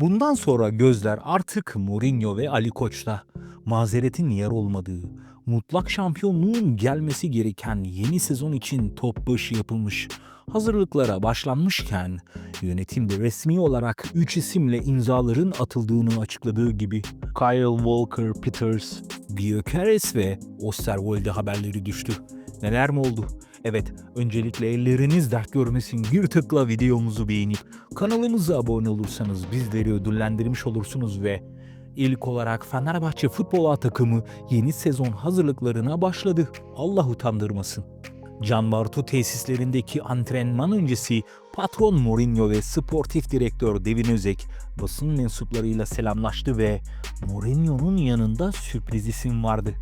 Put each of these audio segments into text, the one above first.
Bundan sonra gözler artık Mourinho ve Ali Koç'ta. Mazeretin yer olmadığı, mutlak şampiyonluğun gelmesi gereken yeni sezon için top başı yapılmış. Hazırlıklara başlanmışken yönetim de resmi olarak 3 isimle imzaların atıldığını açıkladığı gibi Kyle Walker Peters, Gyökeres ve Osterwolde haberleri düştü. Neler mi oldu? Evet, öncelikle elleriniz dert görmesin bir tıkla videomuzu beğenip kanalımıza abone olursanız bizleri ödüllendirmiş olursunuz ve ilk olarak Fenerbahçe Futbol takımı yeni sezon hazırlıklarına başladı. Allah utandırmasın. Can Bartu tesislerindeki antrenman öncesi patron Mourinho ve sportif direktör Devin Özek basın mensuplarıyla selamlaştı ve Mourinho'nun yanında sürpriz isim vardı.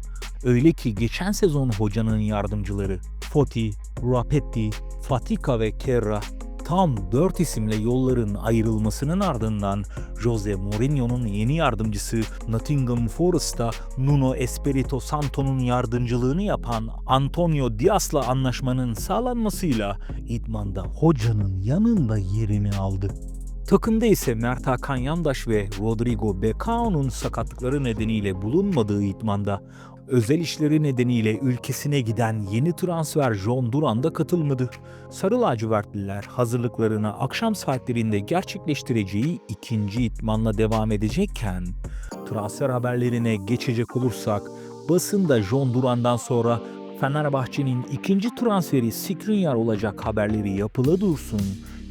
Öyle ki geçen sezon hocanın yardımcıları Foti, Rapetti, Fatika ve Kerra tam 4 isimle yolların ayrılmasının ardından Jose Mourinho'nun yeni yardımcısı Nottingham Forest'ta Nuno Espirito Santo'nun yardımcılığını yapan Antonio Diaz'la anlaşmanın sağlanmasıyla idmanda hocanın yanında yerini aldı. Takımda ise Mert Hakan Yandaş ve Rodrigo Becao'nun sakatlıkları nedeniyle bulunmadığı idmanda özel işleri nedeniyle ülkesine giden yeni transfer John Duran da katılmadı. Sarı lacivertliler hazırlıklarına akşam saatlerinde gerçekleştireceği ikinci itmanla devam edecekken transfer haberlerine geçecek olursak basında John Duran'dan sonra Fenerbahçe'nin ikinci transferi Skriniar olacak haberleri yapıla dursun.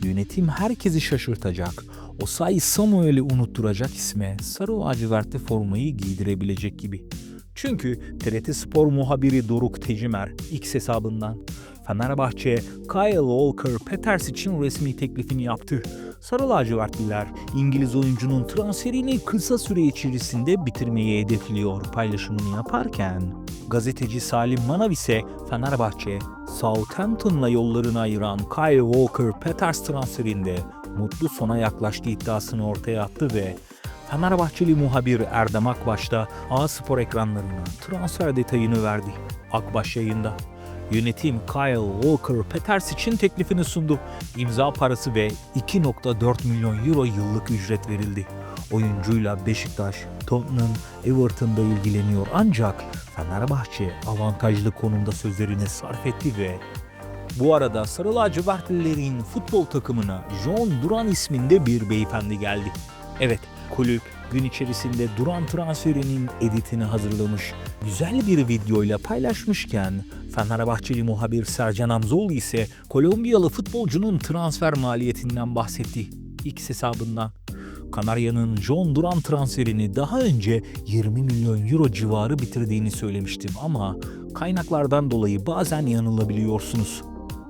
Yönetim herkesi şaşırtacak. Osayi Samuel'i unutturacak isme sarı lacivertli formayı giydirebilecek gibi. Çünkü TRT Spor muhabiri Doruk Tecimer X hesabından Fenerbahçe Kyle Walker Peters için resmi teklifini yaptı. Sarı lacivertliler İngiliz oyuncunun transferini kısa süre içerisinde bitirmeyi hedefliyor paylaşımını yaparken gazeteci Salim Manav ise Fenerbahçe Southampton'la yollarını ayıran Kyle Walker Peters transferinde mutlu sona yaklaştığı iddiasını ortaya attı ve Fenerbahçeli muhabir Erdem Akbaş da A Spor ekranlarına transfer detayını verdi. Akbaş yayında. Yönetim Kyle Walker Peters için teklifini sundu. İmza parası ve 2.4 milyon euro yıllık ücret verildi. Oyuncuyla Beşiktaş, Tottenham, Everton'da ilgileniyor ancak Fenerbahçe avantajlı konumda sözlerine sarf etti ve bu arada Sarı Lacivertlilerin futbol takımına John Duran isminde bir beyefendi geldi. Evet, kulüp gün içerisinde Duran transferinin editini hazırlamış. Güzel bir videoyla paylaşmışken Fenerbahçeli muhabir Sercan Hamzoğlu ise Kolombiyalı futbolcunun transfer maliyetinden bahsetti. X hesabından. Kanarya'nın John Duran transferini daha önce 20 milyon euro civarı bitirdiğini söylemiştim ama kaynaklardan dolayı bazen yanılabiliyorsunuz.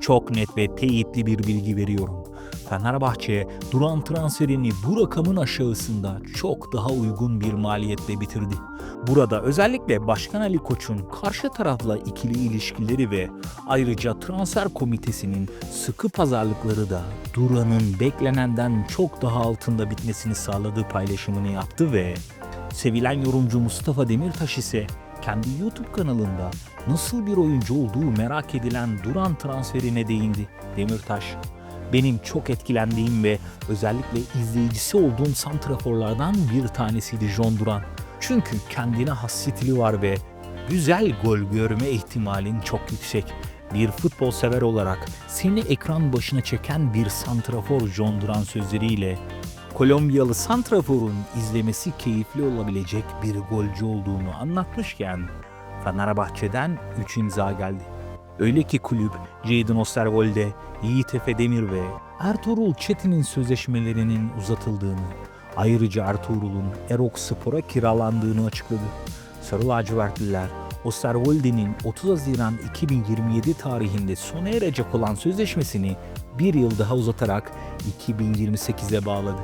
Çok net ve teyitli bir bilgi veriyorum. Fenerbahçe Duran transferini bu rakamın aşağısında çok daha uygun bir maliyetle bitirdi. Burada özellikle Başkan Ali Koç'un karşı tarafla ikili ilişkileri ve ayrıca transfer komitesinin sıkı pazarlıkları da Duran'ın beklenenden çok daha altında bitmesini sağladığı paylaşımını yaptı ve sevilen yorumcu Mustafa Demirtaş ise kendi YouTube kanalında nasıl bir oyuncu olduğu merak edilen Duran transferine değindi. Demirtaş, benim çok etkilendiğim ve özellikle izleyicisi olduğum santraforlardan bir tanesiydi John Duran. Çünkü kendine has stili var ve güzel gol görme ihtimalin çok yüksek. Bir futbol sever olarak seni ekran başına çeken bir santrafor John Duran sözleriyle Kolombiyalı santraforun izlemesi keyifli olabilecek bir golcü olduğunu anlatmışken Fenerbahçe'den 3 imza geldi. Öyle ki kulüp Jadon Osterwolde, Yiğit Efe Demir ve Ertuğrul Çetin'in sözleşmelerinin uzatıldığını, ayrıca Ertuğrul'un Erok Spor'a kiralandığını açıkladı. Sarı lacivertliler Osterwolde'nin 30 Haziran 2027 tarihinde sona erecek olan sözleşmesini bir yıl daha uzatarak 2028'e bağladı.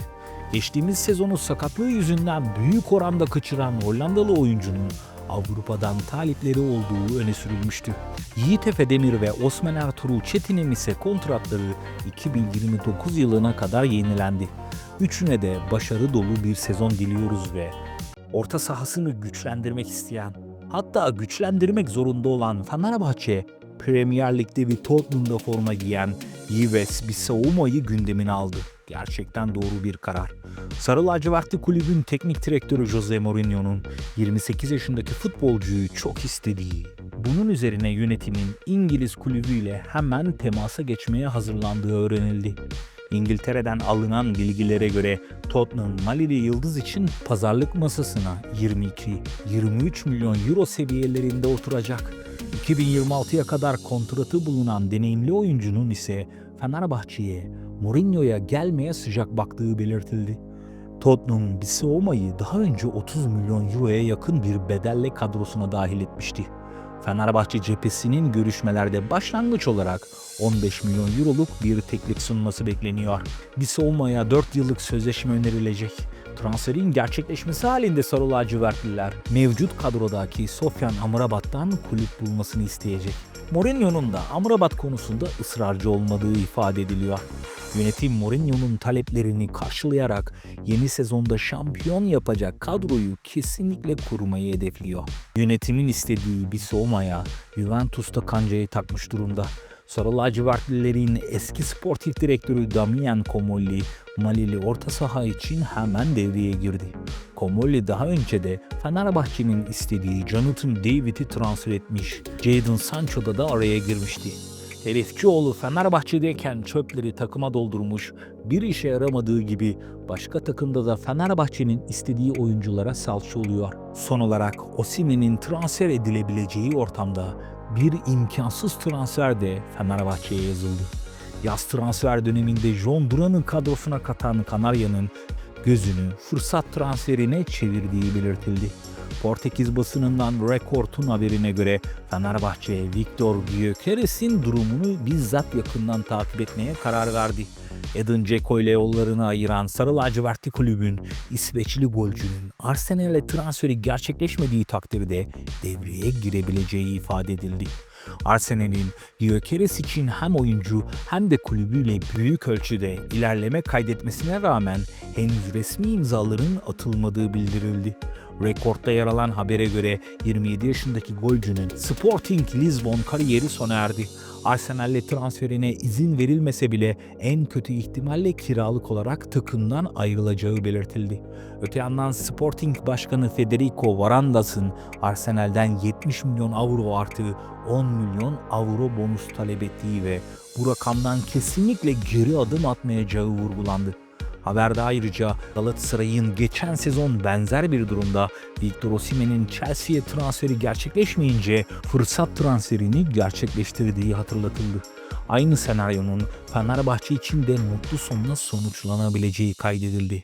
Geçtiğimiz sezonu sakatlığı yüzünden büyük oranda kaçıran Hollandalı oyuncunun Avrupa'dan talipleri olduğu öne sürülmüştü. Yiğit Efe Demir ve Osman Ertuğrul Çetin'in ise kontratları 2029 yılına kadar yenilendi. Üçüne de başarı dolu bir sezon diliyoruz ve orta sahasını güçlendirmek isteyen, hatta güçlendirmek zorunda olan Fenerbahçe, Premier Lig'de bir Tottenham'da forma giyen Yves Bissouma'yı gündemine aldı. Gerçekten doğru bir karar. Sarı lacivertli kulübün teknik direktörü Jose Mourinho'nun 28 yaşındaki futbolcuyu çok istediği, bunun üzerine yönetimin İngiliz kulübüyle hemen temasa geçmeye hazırlandığı öğrenildi. İngiltere'den alınan bilgilere göre Tottenham Malili Yıldız için pazarlık masasına 22-23 milyon euro seviyelerinde oturacak. 2026'ya kadar kontratı bulunan deneyimli oyuncunun ise Fenerbahçe'ye, Mourinho'ya gelmeye sıcak baktığı belirtildi. Tottenham Bissouma'yı daha önce 30 milyon euroya yakın bir bedelle kadrosuna dahil etmişti. Fenerbahçe cephesinin görüşmelerde başlangıç olarak 15 milyon euroluk bir teklif sunması bekleniyor. Bissouma'ya 4 yıllık sözleşme önerilecek. Transferin gerçekleşmesi halinde Sarı lacivertliler mevcut kadrodaki Sofyan Amrabat'tan kulüp bulmasını isteyecek. Mourinho'nun da Amrabat konusunda ısrarcı olmadığı ifade ediliyor. Yönetim Mourinho'nun taleplerini karşılayarak yeni sezonda şampiyon yapacak kadroyu kesinlikle kurmayı hedefliyor. Yönetimin istediği bir soğumaya Juventus'ta kancayı takmış durumda. Sarı lacivertlilerin eski sportif direktörü Damien Comolli, Malili orta saha için hemen devreye girdi. Comolli daha önce de Fenerbahçe'nin istediği Jonathan David'i transfer etmiş. Jadon Sancho da araya girmişti. Herifçioğlu Fenerbahçe'deyken çöpleri takıma doldurmuş, bir işe yaramadığı gibi başka takımda da Fenerbahçe'nin istediği oyunculara salça oluyor. Son olarak Osimhen'in transfer edilebileceği ortamda bir imkansız transfer de Fenerbahçe'ye yazıldı. Yaz transfer döneminde John Duran'ın kadrosuna katan Kanarya'nın gözünü fırsat transferine çevirdiği belirtildi. Portekiz basınından Record'un haberine göre Fenerbahçe Victor Gyökeres'in durumunu bizzat yakından takip etmeye karar verdi. Edin Dzeko ile yollarını ayıran Sarı Lacivertli kulübün İsveçli golcünün Arsenal'e transferi gerçekleşmediği takdirde devreye girebileceği ifade edildi. Arsenal'in Gyökeres için hem oyuncu hem de kulübüyle büyük ölçüde ilerleme kaydetmesine rağmen henüz resmi imzaların atılmadığı bildirildi. Rekordda yer alan habere göre 27 yaşındaki golcünün Sporting Lisbon kariyeri sona erdi. Arsenal'le transferine izin verilmese bile en kötü ihtimalle kiralık olarak takımdan ayrılacağı belirtildi. Öte yandan Sporting Başkanı Federico Varandas'ın Arsenal'den 70 milyon avro artı 10 milyon avro bonus talep ettiği ve bu rakamdan kesinlikle geri adım atmayacağı vurgulandı. Haberde ayrıca Galatasaray'ın geçen sezon benzer bir durumda Victor Osimhen'in Chelsea'ye transferi gerçekleşmeyince fırsat transferini gerçekleştirdiği hatırlatıldı. Aynı senaryonun Fenerbahçe için de mutlu sonla sonuçlanabileceği kaydedildi.